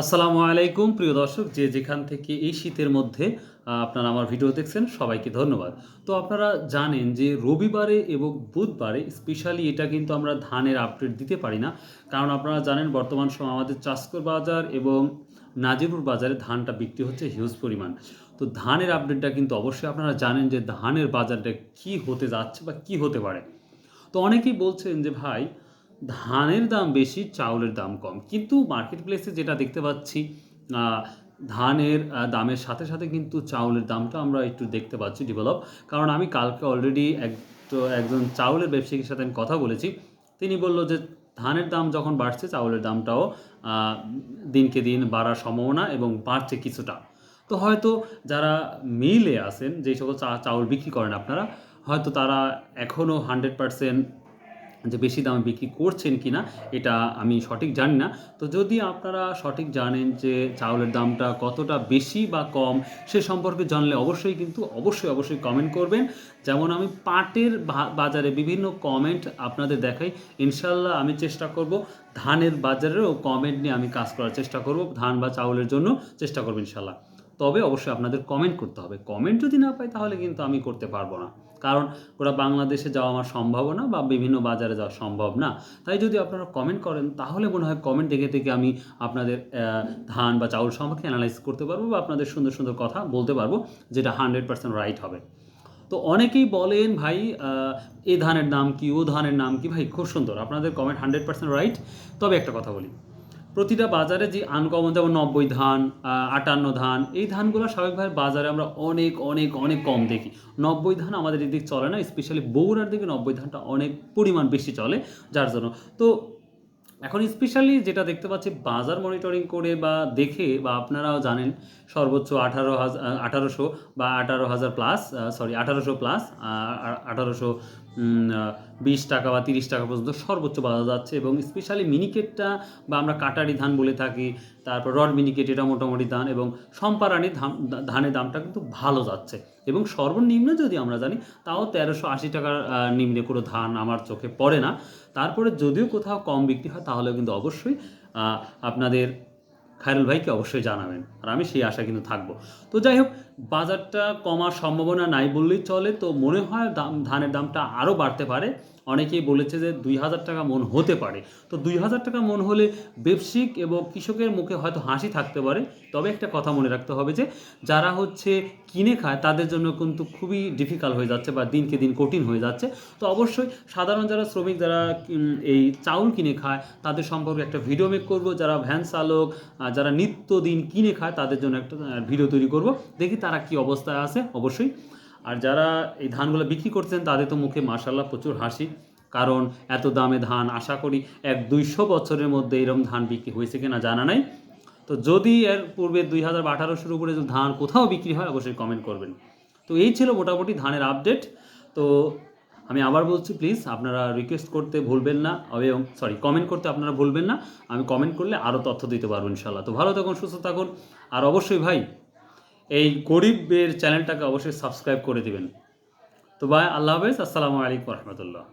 আসসালামু আলাইকুম, প্রিয় দর্শক, যে যেখান থেকে এই শীতের মধ্যে আপনারা আমার ভিডিও দেখছেন, সবাইকে ধন্যবাদ। তো আপনারা জানেন যে রবিবারে এবং বুধবারে স্পেশালি এটা কিন্তু আমরা ধানের আপডেট দিতে পারি না। কারণ আপনারা জানেন, বর্তমান সময় আমাদের চাষকর বাজার এবং নাজিরপুর বাজারে ধানটা বিক্রি হচ্ছে হিউজ পরিমাণ। তো ধানের আপডেটটা কিন্তু অবশ্যই আপনারা জানেন যে ধানের বাজারটা কি হতে যাচ্ছে বা কি হতে পারে। তো অনেকেই বলছেন যে, ভাই ধানের দাম বেশি, চাউলের দাম কম। কিন্তু মার্কেট প্লেসে যেটা দেখতে পাচ্ছি ধানের দামের সাথে সাথে কিন্তু চাউলের দামটা আমরা একটু দেখতে পাচ্ছি ডেভেলপ কারণ আমি কালকে অলরেডি এক একজন চাউলের ব্যবসায়ীর সাথে আমি কথা বলেছি। তিনি বলল যে, ধানের দাম যখন বাড়ছে, চাউলের দামটাও দিনকে দিন বাড়ার সম্ভাবনা এবং বাড়ছে কিছুটা। তো হয়তো যারা মিলে আছেন, যে সকল চাউল বিক্রি করেন আপনারা, হয়তো তারা এখনও হান্ড্রেড পারসেন্ট যে বেশি দামে বিক্রি করছেন কিনা, এটা আমি সঠিক জানি না। তো যদি আপনারা সঠিক জানেন যে চাউলের দামটা কতটা বেশি বা কম, সে সম্পর্কে জানলে অবশ্যই কিন্তু অবশ্যই অবশ্যই কমেন্ট করবেন। যেমন আমি পাটের বাজারে বিভিন্ন কমেন্ট আপনাদের দেখাই। ইনশাল্লাহ আমি চেষ্টা করব ধানের বাজারেরও কমেন্ট নিয়ে আমি কাজ করার চেষ্টা করব, ধান বা চাউলের জন্য চেষ্টা করব ইনশাল্লাহ তবে অবশ্যই আপনাদের কমেন্ট করতে হবে। কমেন্ট যদি না পাই তাহলে কিন্তু আমি করতে পারব না। কারণ ওরা বাংলাদেশে যাওয়া আমার সম্ভব না বা বিভিন্ন বাজারে যাওয়া সম্ভব না। তাই যদি আপনারা কমেন্ট করেন, তাহলে মনে হয় কমেন্ট দেখে থেকে আমি আপনাদের ধান বা চাউল সম্পর্কে অ্যানালাইজ করতে পারব বা আপনাদের সুন্দর সুন্দর কথা বলতে পারব, যেটা হান্ড্রেড পার্সেন্ট রাইট হবে। তো অনেকেই বলেন, ভাই এ ধানের নাম কি, ও ধানের নাম কি? ভাই, খুব সুন্দর। আপনাদের কমেন্ট হান্ড্রেড পার্সেন্ট রাইট তবে একটা কথা বলি প্রতিটা বাজারে যে আনকমন যেমন নব্বই ধান আটান্ন ধান, এই ধানগুলো স্বাভাবিকভাবে বাজারে আমরা অনেক অনেক অনেক কম দেখি। নব্বই ধান আমাদের এদিক চলে না স্পেশালি বগুড়ার দিকে নব্বই ধানটা অনেক পরিমাণ বেশি চলে, যার জন্য। তো এখন স্পেশালি যেটা দেখতে পাচ্ছি, বাজার মনিটরিং করে বা দেখে, বা আপনারাও জানেন, সর্বোচ্চ আঠারো হাজার আঠারোশো বা আঠারো হাজার প্লাস সরি আঠারোশো প্লাস আঠারোশো বিশ টাকা বা তিরিশ টাকা পর্যন্ত সর্বোচ্চ বাজার যাচ্ছে এবং স্পেশালি মিনিকেটটা বা আমরা কাটারি ধান বলে থাকি, তারপর রড মিনিকেট এটা মোটামুটি ধান এবং সম্পারানি ধান ধানের দামটা কিন্তু ভালো যাচ্ছে। এবং সর্বনিম্ন যদি আমরা জানি, তাও তেরোশো আশি টাকার নিম্নে কোনো ধান আমার চোখে পড়ে না। তারপরে যদিও কোথাও কম বিক্রি হয়, তাহলেও কিন্তু অবশ্যই আপনাদের খায়রুল ভাইকে অবশ্যই জানাবেন। আর আমি সেই আশা কিন্তু থাকব। তো যাই হোক, বাজারটা কমার সম্ভাবনা নাই বললেই চলে। তো মনে হয় দাম, ধানের দামটা আরও বাড়তে পারে। অনেকেই বলেছে যে দুই হাজার টাকা মন হতে পারে। তো দুই হাজার টাকা মন হলে ব্যবসায়িক এবং কৃষকের মুখে হয়তো হাসি থাকতে পারে। তবে একটা কথা মনে রাখতে হবে যে, যারা হচ্ছে কিনে খায়, তাদের জন্য কিন্তু খুবই ডিফিকাল্ট হয়ে যাচ্ছে বা দিনকে দিন কঠিন হয়ে যাচ্ছে। তো অবশ্যই সাধারণ যারা শ্রমিক, যারা এই চাউল কিনে খায়, তাদের সম্পর্কে একটা ভিডিও মেক করব। যারা ভ্যান চালক যারা নিত্য দিন কিনে খায়, তাদের জন্য একটা ভিডিও তৈরি করব। দেখি তারা কি অবস্থায় আছে। অবশ্যই আর যারা এই ধানগুলো বিক্রি করছেন, তাদের তো মুখে মার্শাল্লাহ প্রচুর হাসি। কারণ এত দামে ধান, আশা করি এক দুইশো বছরের মধ্যে এরকম ধান বিক্রি হয়েছে কিনা জানা নাই। তো যদি এর পূর্বে দুই হাজার আঠারোশোর উপরে যদি ধান কোথাও বিক্রি হয়, অবশ্যই কমেন্ট করবেন। তো এই ছিল মোটামুটি ধানের আপডেট তো আমি আবার বলছি প্লিজ আপনারা রিকোয়েস্ট করতে ভুলবেন না। এবং সরি কমেন্ট করতে আপনারা ভুলবেন না। আমি কমেন্ট করলে আরও তথ্য দিতে পারব ইনশাল্লাহ তো ভালো থাকুন, সুস্থ থাকুন। আর অবশ্যই ভাই এই গরিবের চ্যানেলটাকে অবশ্যই সাবস্ক্রাইব করে দিবেন। তো ভাই আল্লাহ হাফেজ। আসসালামু আলাইকুম রহমতুল্লাহ।